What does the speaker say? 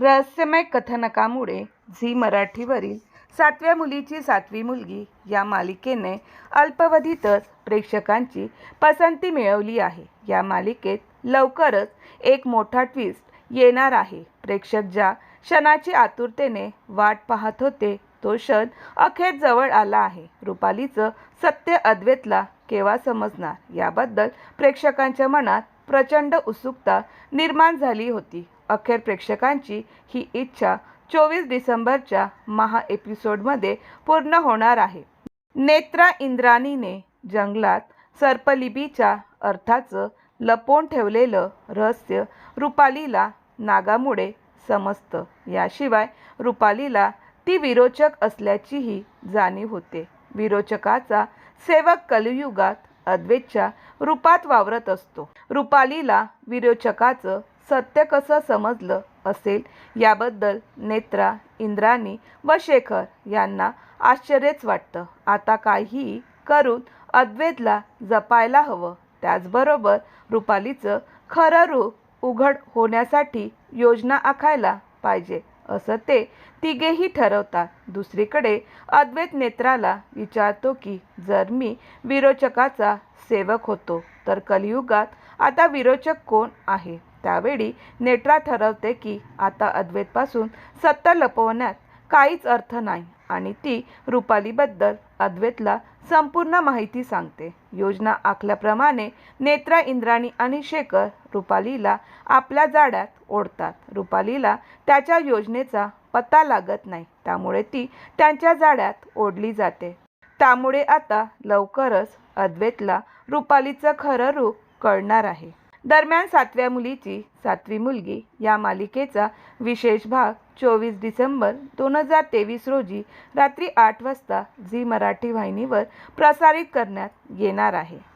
रहस्यमय कथनकामुळे झी मराठीवरील सातव्या मुलीची सातवी मुलगी या मालिकेने अल्पवधीतच प्रेक्षकांची पसंती मिळवली आहे. या मालिकेत लवकरच एक मोठा ट्विस्ट येणार आहे. प्रेक्षक ज्या क्षणाची आतुरतेने वाट पाहत होते तो क्षण अखेर जवळ आला आहे. रुपालीचं सत्य अद्वैतला केव्हा समजणार? याबद्दल प्रेक्षकांच्या मनात प्रचंड उत्सुकता निर्माण झाली होती. अखेर प्रेक्षकांची ही इच्छा चोवीस डिसेंबरच्या महा एपिसोडमध्ये पूर्ण होणार आहे. नेत्रा इंद्राणीने जंगलात सर्पलिपीच्या अर्थाचं लपवून ठेवलेलं रहस्य रुपालीला नागामुळे समजतं. याशिवाय रुपालीला ती विरोचक असल्याचीही जाणीव होते. विरोचकाचा सेवक कलियुगात अद्वैतच्या रूपात वावरत असतो. रुपालीला विरोचकाचं सत्य कसं समजलं असेल याबद्दल नेत्रा इंद्राणी व शेखर यांना आश्चर्यच वाटतं. आता काहीही करून अद्वैतला जपायला हवं. त्याचबरोबर रुपालीचं खरं रूप उघड होण्यासाठी योजना आखायला पाहिजे असं ते तिघेही ठरवतात. दुसरीकडे अद्वैत नेत्राला विचारतो की जर मी विरोचकाचा सेवक होतो तर कलियुगात आता विरोचक कोण आहे? त्यावेळी नेट्रा ठरवते की आता अद्वैतपासून सत्ता लपवण्यात काहीच अर्थ नाही आणि ती रुपालीबद्दल अद्वैतला संपूर्ण माहिती सांगते. योजना आखल्याप्रमाणे नेत्रा इंद्राणी आणि शेखर रुपालीला आपल्या जाड्यात ओढतात. रुपालीला त्याच्या योजनेचा पत्ता लागत नाही त्यामुळे ती त्यांच्या जाड्यात ओढली जाते. त्यामुळे आता लवकरच अद्वैतला रुपालीचं खरं रूप कळणार आहे. दरम्यान सातव्या मुलीची सातवी मुलगी या मालिकेचा विशेष भाग चोवीस डिसेंबर दोन हजार तेवीस रोजी रात्री आठ वाजता झी मराठी वाहिनीवर प्रसारित करण्यात येणार आहे.